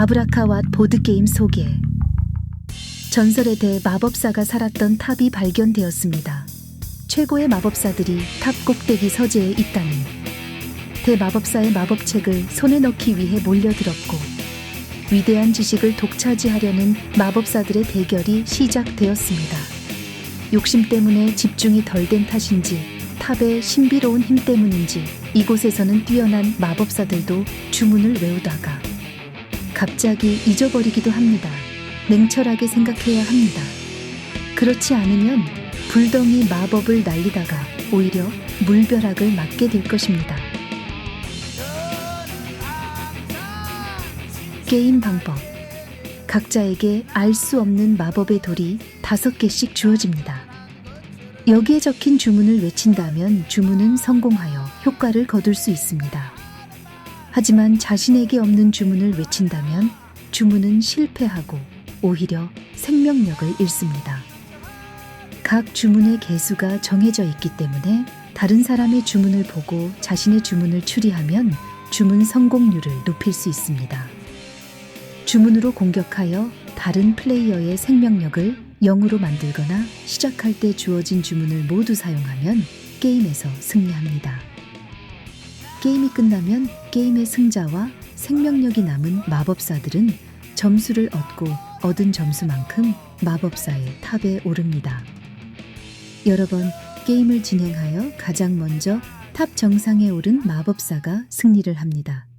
아브라카와 보드게임 소개 전설의 대 마법사가 살았던 탑이 발견되었습니다. 최고의 마법사들이 탑 꼭대기 서재에 있다니 대마법사의 마법책을 손에 넣기 위해 몰려들었고 위대한 지식을 독차지하려는 마법사들의 대결이 시작되었습니다. 욕심 때문에 집중이 덜 된 탓인지 탑의 신비로운 힘 때문인지 이곳에서는 뛰어난 마법사들도 주문을 외우다가 갑자기 잊어버리기도 합니다. 냉철하게 생각해야 합니다. 그렇지 않으면 불덩이 마법을 날리다가 오히려 물벼락을 맞게 될 것입니다. 게임 방법. 각자에게 알 수 없는 마법의 돌이 다섯 개씩 주어집니다. 여기에 적힌 주문을 외친다면 주문은 성공하여 효과를 거둘 수 있습니다. 하지만 자신에게 없는 주문을 외친다면 주문은 실패하고 오히려 생명력을 잃습니다. 각 주문의 개수가 정해져 있기 때문에 다른 사람의 주문을 보고 자신의 주문을 추리하면 주문 성공률을 높일 수 있습니다. 주문으로 공격하여 다른 플레이어의 생명력을 0으로 만들거나 시작할 때 주어진 주문을 모두 사용하면 게임에서 승리합니다. 게임이 끝나면 게임의 승자와 생명력이 남은 마법사들은 점수를 얻고 얻은 점수만큼 마법사의 탑에 오릅니다. 여러 번 게임을 진행하여 가장 먼저 탑 정상에 오른 마법사가 승리를 합니다.